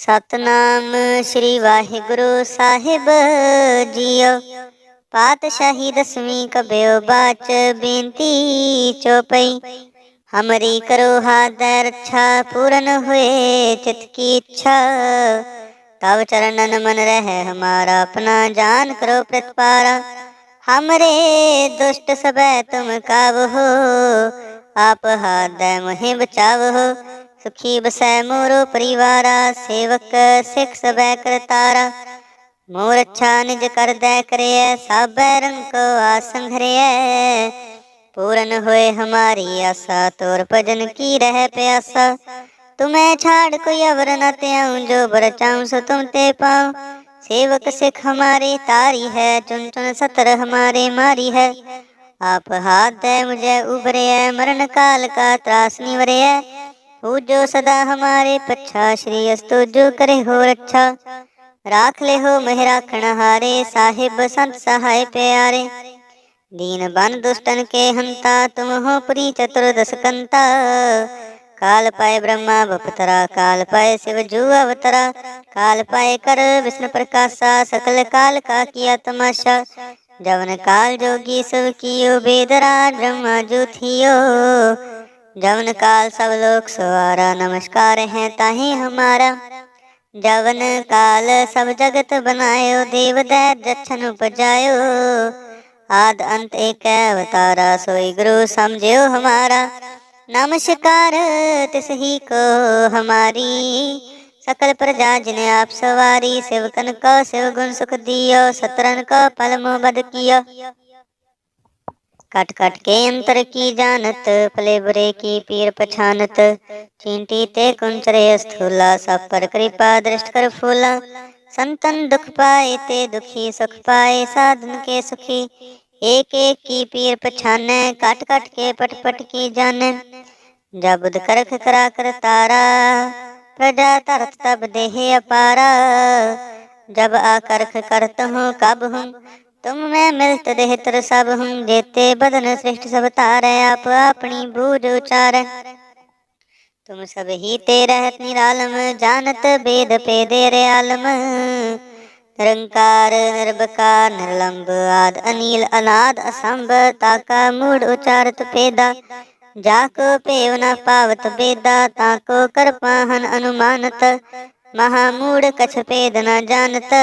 ਸਤਨਾਮ ਸ੍ਰੀ ਵਾਹਿਗੁਰੂ ਸਾਹਿਬ ਜੀਓ। ਪਾਤਸ਼ਾਹੀ ਦਸਵੀਂ ਕਬਿਓ ਬਾਚ ਬੇਨਤੀ ਚੋਪਈ। ਹਮਰੀ ਕਰੋ ਹਾਦਰ ਇੱਛਾ ਪੂਰਨ ਹੋਏ ਚਿਤ ਕੀ ਇੱਛਾ। ਤਵ ਚਰਨਨ ਮਨ ਰਹਿ ਹਮਾਰਾ ਆਪਣਾ ਜਾਨ ਕਰੋ ਪ੍ਰਤਪਾਰਾ। ਹਮਰੇ ਦੁਸ਼ਟ ਸਭੈ ਤੁਮ ਕਾਵ। ਹੋ ਆਪ ਹਾਦੈ ਮੋਹਿ ਬਚਾਵ। ਹੋ ਸੁਖੀ ਬਸੈ ਮੋਰੋ ਪਰਿਵਾਰਾ, ਸੇਵਕ ਸਿਖ ਸਬੈ ਕਰਤਾਰਾ। ਮੋਰ ਅੱਛਾ ਨਿਜ ਕਰਦੈ ਕਰਿਐ, ਸਾਬੈ ਰੰਗ ਕੋ ਆਸੰ ਹਰਿਐ ਪੂਰਨ ਹੋਏ ਹਮਾਰੀ ਆਸਾ, ਤੋਰ ਭਜਨ ਕੀ ਰਹਿ ਪਿਆਸਾ। ਤੁਮੈ ਛਾੜ ਕੋਈ ਅਵਰ ਨ ਤਿਆਉ ਜੋ ਬਰਚਾਉ ਸੋ ਤੁਮ ਤੇ ਪਾਉ। ਸੇਵਕ ਸਿਖ ਹਮਾਰੇ ਤਾਰੀ ਹੈ ਚੁਨ ਚੁਨ ਸਤਰ ਹਮਾਰੇ ਮਾਰੀ ਹੈ। ਆਪ ਹਾਥ ਹੈ ਮੁਝੇ ਉਭਰਿਆ ਮਰਨ ਕਾਲ ਕਾ ਤਰਾਸ ਨਿਵਰਿਆ का त्रास निवरे है हो जो सदा हमारे पच्छा श्री अस्तु जो करे हो रक्षा राख ले हो मह राखण हारे साहिब संत सहाय प्यारे दीन बन दुष्टन के हंता तुम हो पुरी चतुर्दश कंता काल पाए ब्रह्मा बपतरा काल पाए शिव जू अवतरा काल पाए कर विष्णु प्रकाशा सकल काल का किया तमाशा जवन काल जोगी सब कियो वेदराज ब्रह्मा जो थियो जवन काल सब लोग सवारा नमस्कार है ताही हमारा जवन काल सब जगत बनायो देव दैत जच्छन उपजायो आद अंत एक अवतारा सोई गुरु समझो हमारा नमस्कार तिस ही को हमारी सकल प्रजा जिने आप सवारी सेवकन को शिव गुण सुख दियो सतरन को पल मोहबद कियो कट कट के अंतर की जानत, फले बुरे की पीर पछानत। चींटी ते कुंचरे स्थूला सब पर कृपा दृष्ट कर फूला। संतन दुख पाए ते दुखी, सुख पाए साधन के सुखी। एक एक की पीर पछाने काट काट के पट पट की जाने। जब करख करा कर तारा, प्रजा तरत तब देह अपारा। जब आकर्ख करत हूँ, कब हूँ तुम मैं मिलत देह तर सब हूँ जेते बदन श्रेष्ठ सब तारे आप अपनी बूझ उचार तुम सब ही ते रहत निरालम जानत वेद पे दे रे आलम निरंकार निर्बकार निर्लंब आद अनिल अनाद असंभ ताका मूड उचारत पेदा जाको पेव न पावत बेदा ताको कर पाहन अनुमानत महामूड कछ पेद न जानत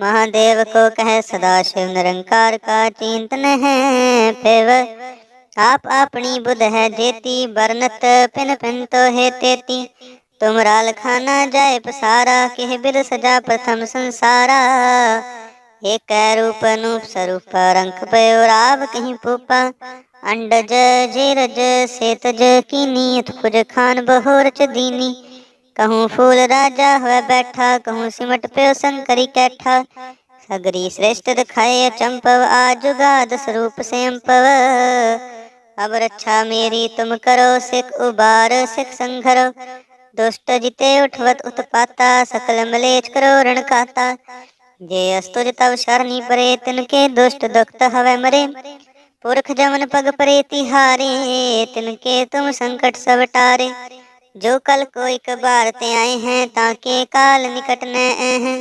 महादेव को कह सदा शिव निरंकार का चिंतन है पेव आप अपनी बुध है जेती बरनत पिन पिन तो है तेती तुम राल खाना जाए पसारा केह बिर सजा प्रथम संसारा एक रूप अनूप स्वरूप रंक पयो राव कहीं पूपा अंडज जेरज सेतज कीनी खुज खान बहोरच दीनी कहूँ फूल राजा हुआ बैठा कहूँ सिमट पे शंकरी कैठा सगरी श्रेष्ठ दिखाए चंपव आजुगाद स्वरूप से अम्पव अब रक्षा मेरी तुम करो सिख उबार सिख संघरो दुष्ट जिते उठवत उत्पाता सकल मलेच करो रण खाता जे अस्तुज तव शरणी परे तिनके दुष्ट दुखत हवे मरे पुरख जमन पग परे तिहारे तिनके तुम संकट सब टारे जो कल को एक बार ते आए हैं ताके काल निकट न हैं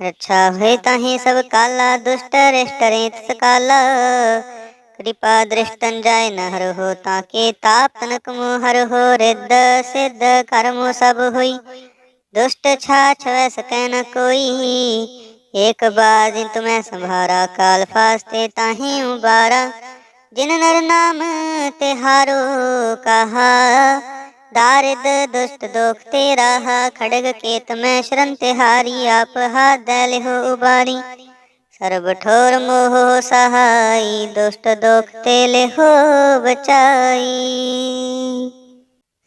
रक्षा हुए ताहे सब काला दुष्ट रेष्ट रेत सकाला कृपा दृष्टन जाय न हर हो ताके ताप तनक मोहर हो रिद्ध सिद्ध कर्मो सब हुई दुष्ट छाछ वै सकै न कोई एक बार दिन तुम्हें संभारा काल फास्ते ताही उबारा जिन नर नाम तिहारो कहा दारिद दुष्ट दोख तेरा खड़ग केत में शरण तिहारी आप हाथ दल हो उबारी सर्व ठोर मोह सहाई दुष्ट दोख तेले हो बचाई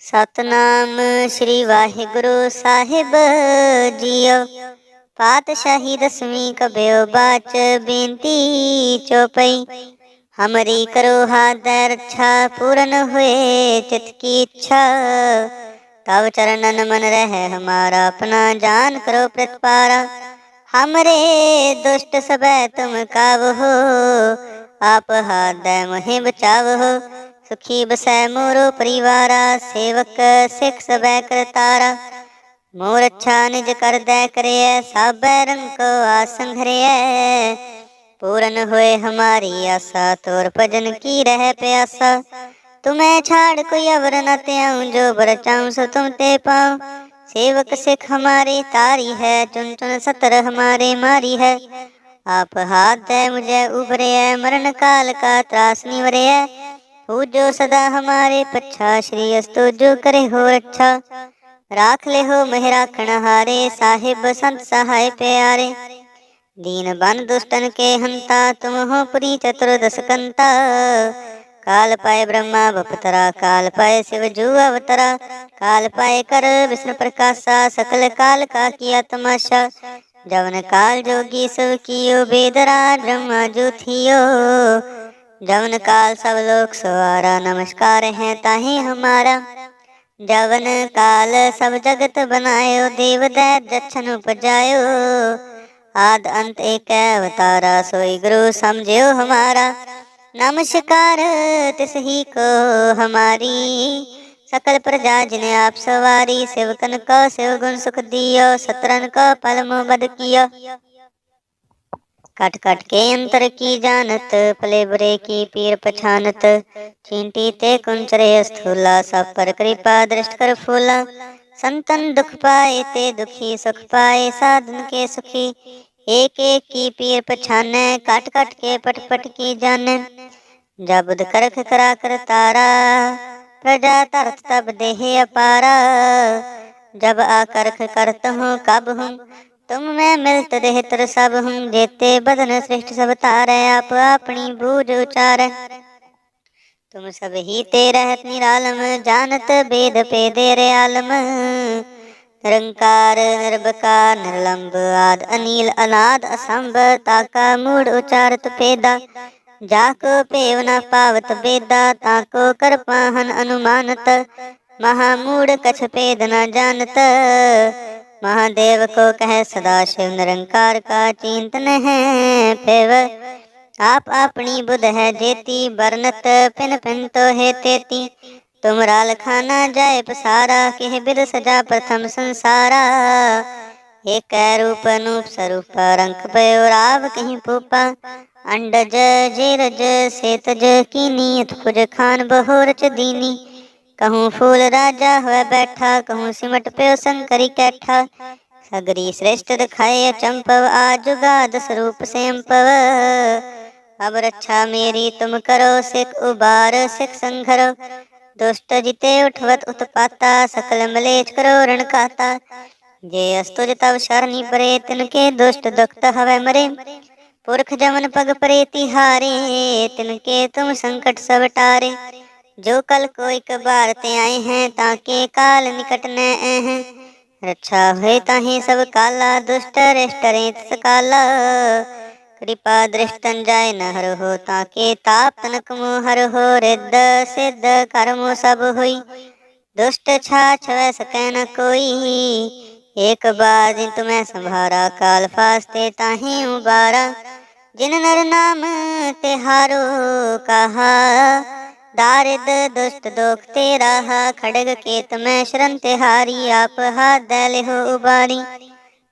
सतनाम श्री वाहिगुरु साहिब जियो पातशाही दसवीं कबयो बाच बेनती चौपई हमरी करो हादर इच्छा पूरन हुए चित की इच्छा तब चरणन मन रह हमारा अपना जान करो प्रतिपारा हमरे दुष्ट सब तुम काव हो आप हाथ मुहे बचाव हो सुखी बसै मोरो परिवारा सेवक सिख सब करतारा मोर अच्छा निज कर दे करे सब रंग को आसंघरे पूरन होए हमारी आशा तोर भजन की रह प्यासा तुम्हें छाड़ कोई अवर न त्याऊं जो बरचाऊं सो तुम ते पाऊं सेवक सिख हमारे तारी है चुन चुन सतर हमारे मारी है आप हाथ है मुझे उभरे है मरण काल का त्रास निवरे है पूजो सदा हमारे पच्छा श्री अस्तो जो करे हो रक्षा राख ले हो मेहरा हारे साहिब संत सहाय प्यारे दीन बन दुष्टन के हंता तुम हो पुरी चतुर्दश कंता काल पाए ब्रह्मा बपतरा काल पाए शिव जू अवतरा काल पाए कर विष्णु प्रकाशा सकल काल का किया तमाशा जवन काल जोगी सब कियो वेदराज ब्रह्मा जो थियो जवन काल सब लोग सवारा नमस्कार है ताही हमारा जवन काल सब जगत बनायो देव दैत जच्छन उपजायो ਆਦ ਅੰਤ ਏਕ ਅਵਤਾਰਾ, ਸੋਈ ਗੁਰੂ ਸਮਝਿਓ ਹਮਾਰਾ। ਨਮਸਕਾਰ ਤਿਸ ਹੀ ਕੋ ਹਮਾਰੀ। ਸਕਲ ਪ੍ਰਜਾ ਜਿਨੇ ਆਪ ਸਵਾਰੀ ਸਿਵਕਨ ਕੋ ਸਿਵ ਗੁਣ ਸੁਖ ਦਿਓ ਸਤਰਨ ਕੋ ਪਲਮ ਬਦ ਕੀਓ। ਕਟ ਕਟ ਕੇ ਅੰਤਰ ਕੀ ਜਾਣਤ ਪਲੇ ਬਰੇ ਕੀ ਪੀਰ ਪਛਾਨਤ। ਚਿੰਟੀ ਤੇ ਕੁੰਚਰੇ ਅਸਥੂਲਾ, ਸਭ ਪਰ ਕਿਰਪਾ ਦ੍ਰਿਸ਼ਟ ਕਰ ਫੂਲਾ। संतन दुख पाए ते दुखी, सुख पाए साधन के सुखी। एक एक की पीर पछाने काट काट के पट पट की जाने। जब करख करा कर तारा, प्रजा तरत तब देह अपारा। जब आकर्ख करत हूँ, कब हूँ, तुम मैं मिलत देह तर सब हूँ। जेते बदन श्रेष्ठ सब तारे, आप अपनी बूझ उचार। तुम सब ही ते रहत निरालम जानत वेद पे दे रे आलम निरंकार निर्बकार निर्लंब आद अनिल अनाद असंभ ताका मूड उचारत पेदा जाको पेव न पावत बेदा ताको कर पाहन अनुमानत महामूड कछ पेद न जानत महादेव को कह सदा शिव निरंकार का चिंतन है पेव आप अपनी बुध है जेती, बरनत पिन पिन तो है तेती। तुम राल खाना जाए पसारा के बिद सजा प्रथम संसारा। एक रूप अनूप स्वरूप रंक पयो राव कहीं पूपा। अंडज, जेरज, सेतज की नीयत, खुज खान बहोरच दीनी। कहूँ फूल राजा हुआ बैठा, कहूँ सिमट पे शंकरी कैठा। सगरी श्रेष्ठ दिखाए चंपव, आजुगाद स्वरूप से अम्पव अब रक्षा मेरी तुम करो सिख उबार सिख संघरो दुष्ट जिते उठवत उत्पाता सकल मलेच करो रण काता जे अस्तुज तब शरणी परे तिनके दुष्ट दुखत हवे मरे पुरख जमन पग परे तिहारे तिनके तुम संकट सब टारे जो कल को एक बार ते आए हैं ताके काल निकट न हैं रक्षा हुए ताहे सब काला दुष्ट रेष्ट रेत काला कृपा दृष्टन जाय न हर हो ताके ताप तनक मोहर हो रिद्ध सिद्ध कर्म सब हुई दुष्ट छाछ वै सकै न कोई एक बार जिन तुम्हें संभारा काल फास्ते ताही उबारा जिन नर नाम तिहारो कहा दारिद दुष्ट दोख तेरा खड़ग केत में शरण तिहारी आप हाथ दल हो उबारी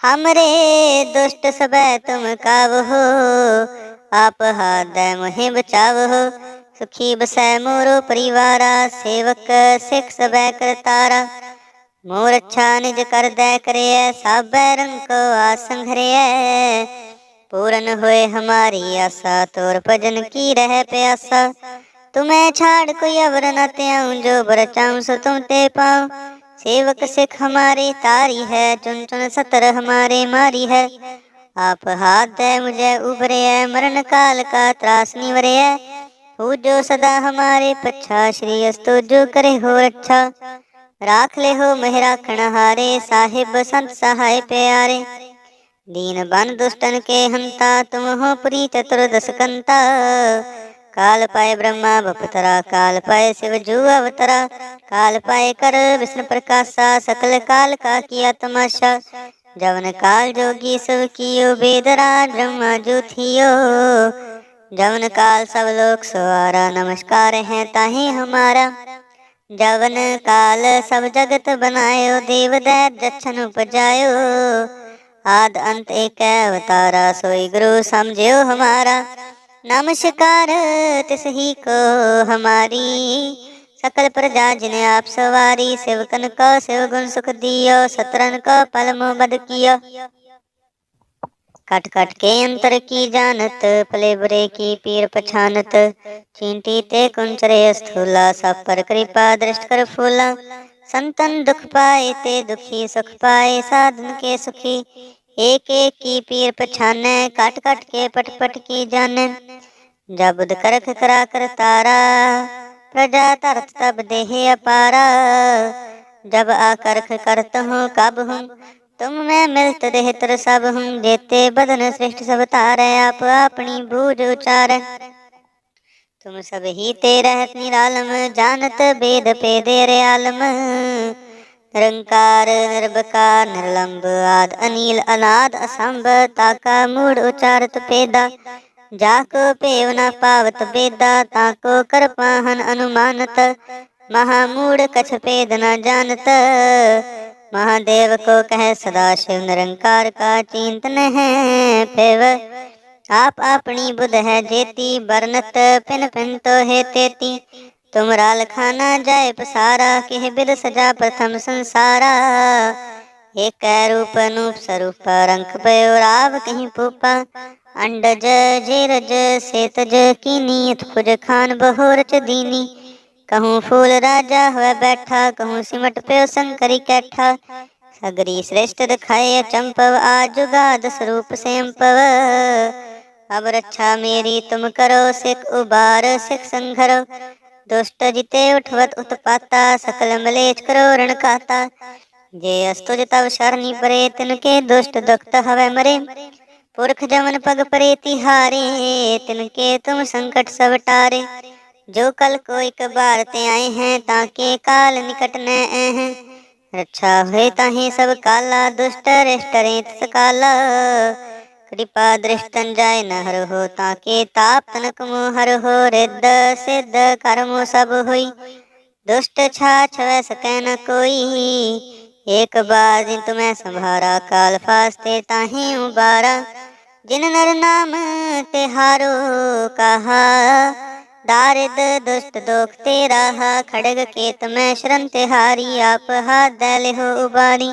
हमरे दुष्ट सब तुम काव हो आप हाथ दे मुहे बचाव हो सुखी बसै मोरो परिवारा सेवक सिख सब करतारा मोर अच्छा निज कर दे करे साबै रंग को आसंघरे पूरन होए हमारी आशा तोर भजन की रह प्यासा तुम्हें छाड़ कोई अवर न त्याऊं जो बर चाऊं सो तुम ते पाओ सेवक सिख हमारे तारी है चुन चुन सतर हमारे मारी है आप हाथ है मुझे उभरे है मरण काल का त्रास निवरे है हो जो सदा हमारे पच्छा श्री अस्तो जो करे हो रक्षा राख ले हो महराखण हारे साहिब संत सहाय प्यारे दीन बन दुष्टन के हंता तुम हो पुरी चतुर्दश कंता काल पाए ब्रह्मा बपतरा काल पाए शिव जू अवतरा काल पाए कर विष्णु प्रकाशा सकल काल का किया तमाशा जवन काल जोगी सब कियो वेदराज ब्रह्मा जो थियो जवन काल सब लोग सवारा नमस्कार है ताहे हमारा जवन काल सब जगत बनायो देव दैत जच्छन उपजायो आद अंत एक अवतारा सोई गुरु समझो हमारा नमस्कार तिस ही को हमारी सकल प्रजा जिने आप सवारी सेवकन को शिव गुण सुख दियो सतरन को पल बद कियो कट कट के अंतर की जानत पले बुरे की पीर पछानत चींटी ते कुंचरे स्थूला सब पर कृपा दृष्ट कर फूला संतन दुख पाए ते दुखी सुख पाए साधन के सुखी एक एक की पीर पछाने काट काट के पट पट की जाने। जब करख करा कर तारा, प्रजा तरत तब देह अपारा। जब आकर्ख करत हूँ, कब हूँ, तुम मैं मिलत देह तर सब हूँ। जेते बदन श्रेष्ठ सब तारे, आप अपनी बूझ उचार। तुम सब ही ते रहत निरालम, जानत वेद पे देरे आलम। ਨਿਰੰਕਾਰ, ਨਿਰਭਕਾਰ ਨਿਰਲੰਭ ਆਦ, ਅਨੀਲ, ਅਨਾਦ, ਅਸੰਭ, ਤਾਕਾ, ਮੂੜ, ਉਚਾਰਤ, ਪੇਦਾ। ਜਾ ਕੋ ਭੇਵ ਨ ਪਾਵਤ ਬੇਦਾ ਤਾ ਕੋ ਕਰਪਾਹਨ ਅਨੁਮਾਨਤ। ਮਹਾ ਮੂੜ ਕਛ ਪੇਦ ਨਾ ਜਾਣਤ। ਮਹਾਦੇਵ ਕੋ ਕਹਿ ਸਦਾ ਸ਼ਿਵ ਨਿਰੰਕਾਰ ਕਾ ਚਿੰਤਨ ਹੈ ਫੇਵ ਆਪ ਆਪਣੀ ਬੁਧ ਹੈ ਜੇਤੀ ਬਰਨਤ ਪਿਨ ਪਿਨ ਤੋ ਹੈ ਤੇਤੀ। ਤੁਮਰਾ ਲਖਾਨਾ ਜਾਏ ਪਸਾਰਾ, ਕਿਹ ਬਿਦ ਸਜਾ ਪ੍ਰਥਮ ਸੰਸਾਰਾ। ਏਕ ਰੂਪ ਨੂਪ ਸਰੂਪ ਰੰਗ ਪਇਓ ਰਾਵ ਕਹੀਂ ਪੂਪਾ। ਅੰਡਜ ਜੀਰਜ ਸੇਤਜ ਕੀਨੀ ਤੁਜ ਖਾਨ ਬਹੋਰਚ ਦੀਨੀ। ਕਹੂੰ ਫੂਲ ਰਾਜਾ ਹੋਇ ਬੈਠਾ, ਕਹੂੰ ਸਿਮਟ ਪਿਓ ਸੰਕਰੀ ਕੈਠਾ। ਸਗਰੀ ਸ੍ਰੇਸ਼ਟ ਦਿਖਾਏ ਅਚੰਪਵ ਆਜੁਗਾ ਦਸ ਰੂਪ ਸੇੰਪਵ ਅਬ ਰੱਛਾ ਮੇਰੀ ਤੁਮ ਕਰੋ, ਸਿਖ ਉਬਾਰ, ਸਿਖ ਸੰਘਰੋ। दुष्ट जिते उठवत उत्पाता सकल मलेच करो रण काता जे अस्तुज तब शरणी परे तिनके दुष्ट दुखत हवे मरे पुरख जमन पग परे तिहारे तिनके तुम संकट सब टारे जो कल को एक बार ते आए हैं ताके काल निकट न हैं रक्षा हुए ताहे सब काला दुष्ट रिष्ट रेत काला कृपा दृष्टन जाय न हर हो ताके ताप तनक मोहर हो रिद्ध सिद्ध कर्म सब हुई दुष्ट छाछ वै सकै न कोई एक बार जिन तुम्हें संभारा काल फास्ते ताहे उबारा जिन नर नाम तिहारो कहा दारिद दुष्ट दोख तेरा खड़ग केत में शरण तिहारी आप हाथ दल हो उबारी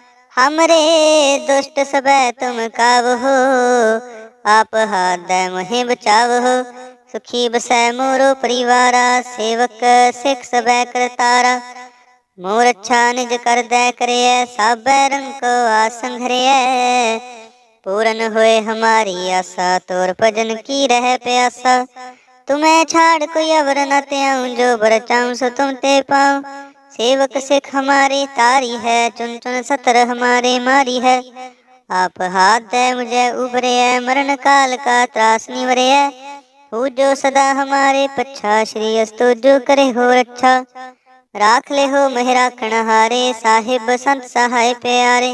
हमरे दुष्ट सब तुम काव हो आप हाथ दे मुहे बचाव हो सुखी बसै मोरो परिवारा सेवक सिख सब करतारा मोर अच्छा निज कर दे करे सब रंग को आसंघरे पूरन हुए हमारी आशा तोर भजन की रह प्यासा तुम्हें छाड़ कोई अवर न त्याऊं जो बर चाऊं सो तुम ते पाऊं सेवक सिख हमारे तारी है चुन चुन सतर हमारे मारी है आप हाथ दे मुझे उभरे है मरण काल का त्रास निवरे है हो जो सदा हमारे पच्छा श्री अस्तु जो करे हो रक्षा राख ले हो मेहराखण हारे साहिब संत सहाय प्यारे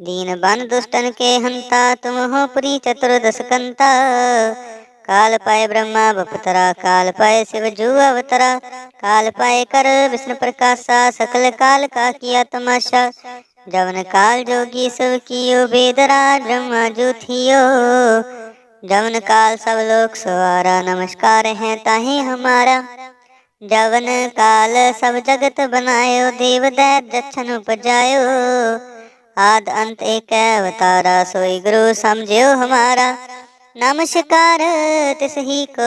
दीन बन दुष्टन के हंता तुम हो पुरी चतुर्दश कंता ਕਾਲ ਪਾਏ ਬ੍ਰਹਮਾ, ਬਪਤਰਾ ਕਾਲ ਪਾਏ ਸਿਵ ਜੂ ਅਵਤਰਾ ਕਾਲ ਪਾਏ ਕਰ ਵਿਸ਼ਨ ਪ੍ਰਕਾਸ਼ਾ, ਸਕਲ ਕਾਲ ਕਾ ਕੀਆ ਤਮਾਸ਼ਾ ਜਵਨ ਕਾਲ ਜੋਗੀ ਸਭ ਕੀਓ, ਬੇਦਰਾ ਬ੍ਰਹਮਾ ਜੂਥਿਓ। ਜਵਨ ਕਾਲ ਸਭ ਲੋਕ ਸਵਾਰਾ, ਨਮਸਕਾਰ ਹੈ ਤਾਹੀ ਹਮਾਰਾ। ਜਵਨ ਕਾਲ ਸਭ ਜਗਤ ਬਨਾਇਓ, ਦੇਵ ਦੈ ਜਛਨ ਉਪਜਾਇਓ। ਆਦ ਅੰਤ ਏਕ ਅਵਤਾਰਾ, ਸੋਈ ਗੁਰੂ ਸਮਝਿਓ ਹਮਾਰਾ। ਨਮਸਕਾਰ ਤਿਸ ਹੀ ਕੋ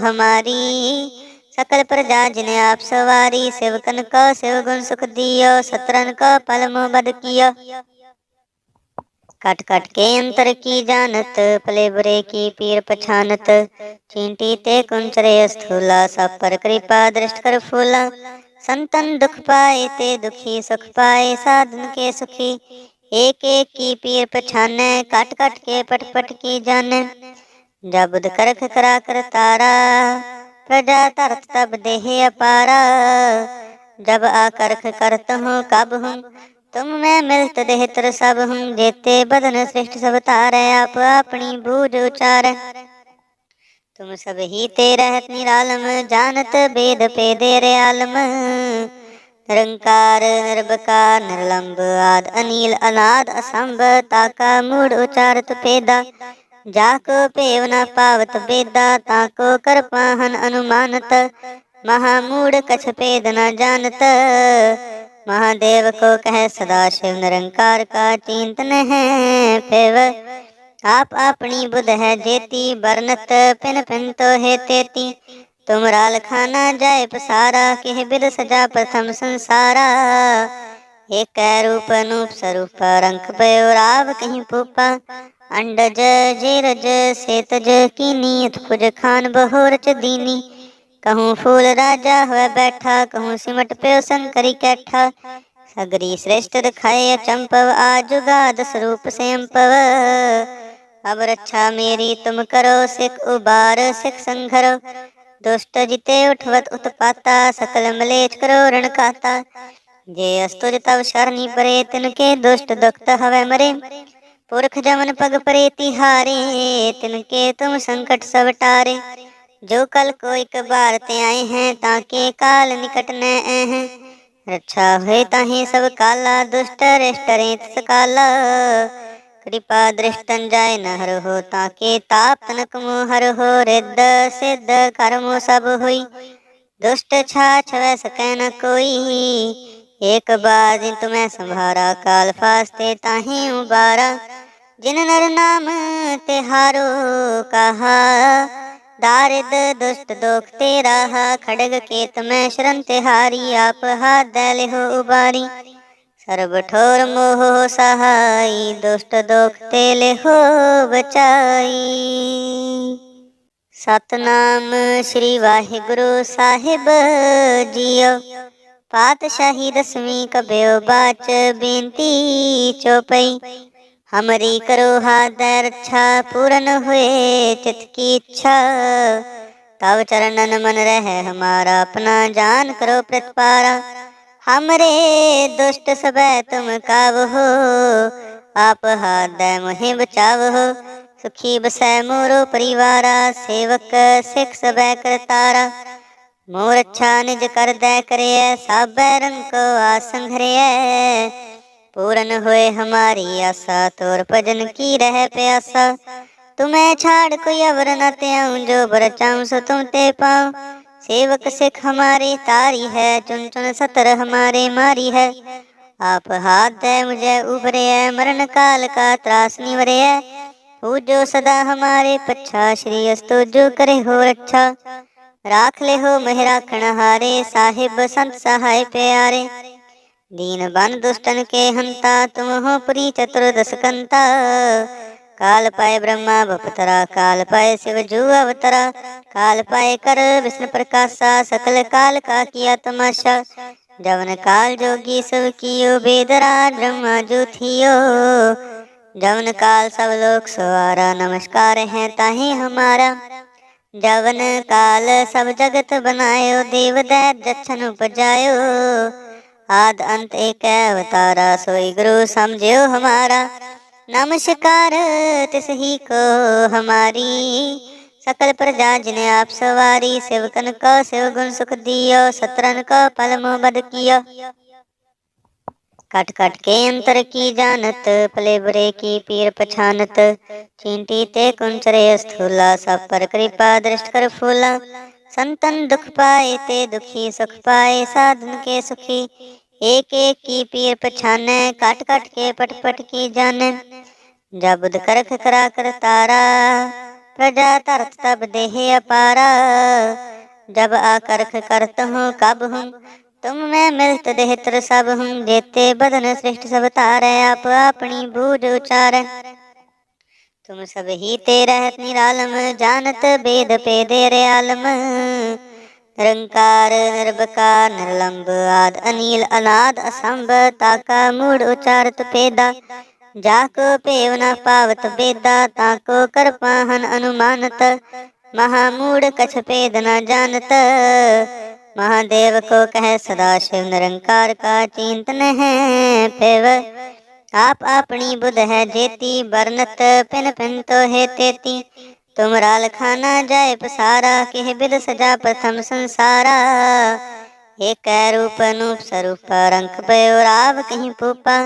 ਹਮਾਰੀ ਸਕਲ ਪ੍ਰਜਾ ਜਿਨ ਆਪ ਸਵਾਰੀ ਸਿਵਕਨ ਕੋ ਸਿਵ ਗੁਣ ਸੁਖ ਦਿਓ ਸਤਰਨ ਕੋ ਪਲ ਮੋ ਬਦ ਕੀਓ ਕਟ ਕਟ ਕੇ ਅੰਤਰ ਕੀ ਜਾਣਤ ਭਲੇ ਬੁਰੇ ਕੀ ਪੀਰ ਪਛਾਨਤ ਚਿੰਟੀ ਤੇ ਕੁੰਚਰੇ ਅਸਥੂਲਾ ਸਭ ਪਰ ਕਿਰਪਾ ਦ੍ਰਿਸ਼ਟ ਕਰ ਫੂਲਾ ਸੰਤਨ ਦੁਖ ਪਾਏ ਤੇ ਦੁਖੀ ਸੁਖ ਪਾਏ ਸਾਧਨ एक एक की पीर पछाने कट कट के पट पट की जाने। जब करख करा कर तारा, प्रजा तरत तब देह अपारा। जब आ करख करत हूँ, कब हूँ, तुम मैं मिलत देहतर सब हूँ। जेते बदन श्रेष्ठ सब तार, आप अपनी बूझ उचार। तुम सब ही ते रहत निरालम, जानत बेद पे दे रे आलम। ਨਿਰੰਕਾਰ, ਨਿਰਭਕਾਰ ਨਿਰਲੰਭ ਆਦ, ਅਨੀਲ, ਅਨਾਦ, ਅਸੰਭ, ਤਾਕਾ, ਮੂੜ, ਉਚਾਰਤ ਪੇਦਾ ਜਾ ਕੋ ਭੇਵ ਨ ਪਾਵਤ ਬੇਦਾ ਤਾ ਕੋ ਕਰਪਾਹਨ ਅਨੁਮਾਨਤ। ਮਹਾ ਮੂੜ ਕਛ ਪੇਦ ਨਾ ਜਾਣਤ। ਮਹਾਦੇਵ ਕੋ ਕਹਿ ਸਦਾ ਸ਼ਿਵ ਨਿਰੰਕਾਰ ਕਾ ਚਿੰਤਨ ਹੈ ਭੇਵ। ਆਪ ਆਪਣੀ ਬੁਧ ਹੈ ਜੇਤੀ ਬਰਨਤ ਪਿਨ ਪਿਨ ਤੋ ਹੈ ਤੇਤੀ। ਤੁਮਰਾ ਲਖਾਨਾ ਜਾਏ ਪਸਾਰਾ, ਕਿਹ ਬਿਦ ਸਜਾ ਪ੍ਰਥਮ ਸੰਸਾਰਾ। ਏਕੈ ਰੂਪ ਅਨੂਪ ਸਰੂਪ ਰੰਗ ਪਇਓ ਰਾਵ ਕਹੀਂ ਪੂਪਾ। ਅੰਡਜ ਜੀਰਜ ਸੇਤਜ ਕੀਨੀ, ਉਤਪੁਜ ਖਾਨ ਬਹੋਰਚ ਦੀਨੀ। ਕਹੂੰ ਫੂਲ ਰਾਜਾ ਹੋਇ ਬੈਠਾ, ਕਹੂੰ ਸਿਮਟ ਪਿਓ ਸੰਕਰੀ ਕੈਠਾ। ਸਗਰੀ ਸ੍ਰੇਸ਼ਟ ਦਿਖਾਏ ਅਚੰਪਵ ਆਜੁਗਾ ਦਸ ਰੂਪ ਸੇੰਪਵ ਅਬ ਰੱਛਾ ਮੇਰੀ ਤੁਮ ਕਰੋ, ਸਿਖ ਉਬਾਰ, ਸਿਖ ਸੰਘਰੋ। ਦੁਸ਼ਟ ਜਿਤੇ ਉਠਵਤ ਉਤਪਾਤਾ ਸਕਲ ਮਲੇਛ ਕਰੋ ਰਣ ਕਾਤਾ। ਜੇ ਅਸਤੁਜ ਤਵ ਸ਼ਰਨੀ ਪਰੇ, ਤਿਨ ਕੇ ਦੁਸ਼ਟ ਦੁਖਤ ਹਵੇ ਮਰੇ। ਪੁਰਖ ਜਮਨ ਪਗ ਪਰੇ ਤਿਹਾਰੇ, ਤਿਨ ਕੇ ਤੁਮ ਸੰਕਟ ਸਭ ਟਾਰੇ। ਜੋ ਕਲ ਕੋ ਇਕ ਬਾਰ ਤੇ ਆਏ ਹੈ, ਤਾਂ ਕੇ ਕਾਲ ਨਿਕਟ ਨੈ ਐ ਹੈ। ਰੱਛਾ ਹੋਏ ਤਾਹੀ ਸਭ ਕਾਲਾ, ਦੁਸ਼ਟ ਰਿਸ਼ਟ ਰੇਤ ਸਕਾਲਾ। जाय न हर हो ताके ताप तनक मोहर हो रिद्ध सिद्ध कर्म सब हुई दुष्ट छाछ वै सकै न कोई एक बार जिन तुम्हें संभारा काल फास्ते ताहे उबारा जिन नर नाम तिहारो कहा दारिद दुष्ट दोख तेरा हा खड़ग केत में शरण तिहारी आप हाथ दल हो उबारी सर्व ठोर मोह सहाई दुष्ट दोख तेले हो बचाई ਸਤਨਾਮ ਸ੍ਰੀ ਵਾਹਿਗੁਰੂ ਸਾਹਿਬ ਜੀਓ ਪਾਤਸ਼ਾਹੀ ਦਸਵੀਂ ਕਬਿਓ ਬਾਚ ਬੇਨਤੀ ਚੋਪਈ ਹਮਰੀ ਕਰੋ ਹਾਥ ਰੱਛਾ ਪੂਰਨ ਹੋਏ ਚਿਤ ਕੀ ਇੱਛਾ तब चरणन मन रहे हमारा अपना जान करो प्रतिपारा हमरे दुष्ट सबे तुम काव हो आप हाथ दे मुहे बचाव हो सुखी बसै मोरो परिवारा सेवक सिख सबे करतारा मोर अच्छा निज कर दे करे साबै रंग को आसन घरे पूरन होए हमारी आशा तोर भजन की रह प्यासा तुम्हें छाड़ कोई अवर न त्याऊं जो बर चाऊं सो तुम ते पाऊं सेवक सिख हमारे तारी है चुन चुन सतर हमारे मारी है आप हाथ दे मुझे उभरे है मरण काल का त्रास निवरे है हो जो सदा हमारे पच्छा श्री अस्तु जो करे हो रक्षा राख ले हो मेहराखण हारे साहिब संत सहाय प्यारे दीन बन दुष्टन के हंता तुम हो पुरी चतुर्दश कंता काल पाए ब्रह्मा भपतरा काल पाए शिव जू अवतरा। काल पाए कर विष्णु प्रकाशा, सकल काल का किया तमाशा। जवन काल जोगी सब कियो बेदराज ब्रह्मा जो थियो। जवन काल सब लोग सवारा, नमस्कार है ताहे हमारा। जवन काल सब जगत बनायो, देव दैत जच्छन उपजायो। आद अंत एक अवतारा, सोई गुरु समझियो हमारा। नमस्कार तिस ही को हमारी सकल प्रजा जिने आप सवारी सेवकन को शिव गुण सुख दियो सतरन को पल मोह बद कियो कट कट के अंतर की जानत भले बुरे की पीर पछानत चींटी ते कुंचरे स्थूला सब पर कृपा दृष्ट कर फूला संतन दुख पाए ते दुखी सुख पाए साधन के सुखी ਏਕ ਏਕ ਕੀ ਪੀਰ ਪਛਾਨੈ ਕਟ ਕਟ ਕੇ ਪਟ ਪਟ ਕੀ ਜਾਣੈ ਜਬਦ ਕਰਖ ਕਰਾ ਕਰ ਤਾਰਾ ਪ੍ਰਜਾ ਧਰਤ ਤਬ ਦੇਹ ਅਪਾਰਾ ਜਬ ਆ ਕਰਖ ਕਰਤ ਹੂੰ ਕਬ ਹੂੰ ਤੁਮ ਮੈਂ ਮਿਲਤ ਦੇਹ ਤਰ ਸਭ ਹੂੰ ਜੇਤੇ ਬਦਨ ਸ੍ਰਿਸ਼ਟ ਸਭ ਤਾਰੈ ਆਪ ਆਪਣੀ ਬੂਝ ਉਚਾਰੈ ਤੁਮ ਸਭ ਹੀ ਤੇ ਰਹਿਤ ਨਿਰਾਲਮ ਜਾਣਤ ਬੇਦ ਪੇ ਦੇ ਰਿਆਲਮ ਨਿਰੰਕਾਰ, ਨਿਰਭਕਾਰ ਨਿਰਲੰਭ ਆਦ, ਅਨੀਲ, ਅਨਾਦ, ਅਸੰਭ, ਤਾਕਾ, ਮੂੜ, ਉਚਾਰਤ ਪੇਦਾ ਜਾ ਕੋ ਭੇਵ ਨ ਪਾਵਤ ਬੇਦਾ ਤਾ ਕੋ ਕਰਪਾ ਹਨ ਅਨੁਮਾਨਤ। ਮਹਾ ਮੂੜ ਕਛ ਭੇਦ ਨ ਜਾਣਤ। ਮਹਾਦੇਵ ਕੋ ਕਹਿ ਸਦਾ ਸ਼ਿਵ ਨਿਰੰਕਾਰ ਕਾ ਚਿੰਤਨ ਹੈ ਭੇਵ। ਆਪ ਆਪਣੀ ਬੁੱਧ ਹੈ ਜੇਤੀ ਵਰਨਤ ਪਿਨ ਪਿਨ ਤੋ ਹੈ ਤੇਤੀ। ਤੁਮਰਾ ਲਖਾਨਾ ਜਾਏ ਪਸਾਰਾ, ਕਿਹ ਬਿਦ ਸਜਾ ਪ੍ਰਥਮ ਸੰਸਾਰਾ। ਏਕੈ ਰੂਪ ਅਨੂਪ, ਸਰੂਪ ਰੰਗ ਪਇਓ ਰਾਵ, ਕਹੀਂ ਪੂਪਾ।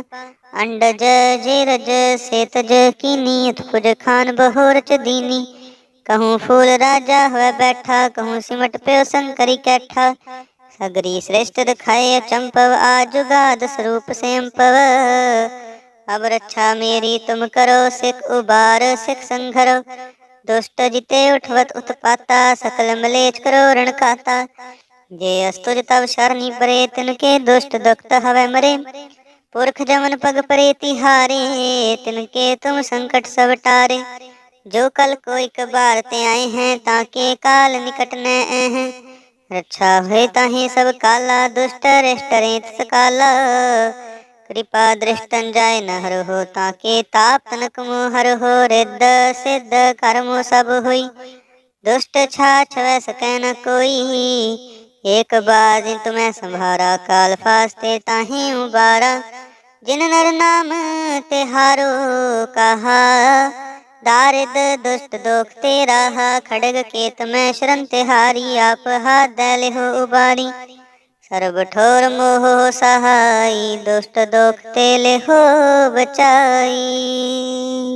ਅੰਡਜ ਜੀਰਜ ਸੇਤਜ ਕੀਨੀ, ਉਤਪੁਜ ਖਾਨ ਬਹੋਰਚ ਦੀਨੀ। ਕਹੂੰ ਫੂਲ ਰਾਜਾ ਹੋਇ ਬੈਠਾ, ਕਹੂੰ ਸਿਮਟ ਪਿਓ ਸੰਕਰੀ ਕੈਠਾ। ਸਗਰੀ ਸ੍ਰੇਸ਼ਟ ਦਿਖਾਏ ਅਚੰਪਵ ਆਜੁਗਾਦ, ਸਰੂਪ ਸੇੰਪਵ ਅਬ ਰੱਛਾ ਮੇਰੀ ਤੁਮ ਕਰੋ, ਸਿਖ ਉਬਾਰ, ਸਿਖ ਸੰਘਰੋ। दुष्ट जिते उठवत उत्पाता सकल मलेच करो रण खाता जे अस्तुज तब शरणी परे तिनके दुष्ट दुखत हवे मरे पुरख जमन पग परे तिहारे तिनके तुम संकट सब टारे जो कल कोई कबार ते आए हैं ताके काल निकट न हैं रक्षा हुए ताहि सब काला दुष्ट रिष्ट रेत सकाला कृपा दृष्टन जाय न हर हो ताके ताप तनक मोहर हो रिद्ध सिद्ध कर्म सब हुई दुष्ट छाछ वै सकै न कोई एक बार तुम्हें संभारा काल फास्ते ताहि उबारा जिन नर नाम तिहारो कहा दारिद दुष्ट दोख तेरा खड़ग केत में शरण तिहारी आप हाथ दल हो उबारी सर्व ठोर मोह सहाई दुष्ट दोख तेले हो बचाई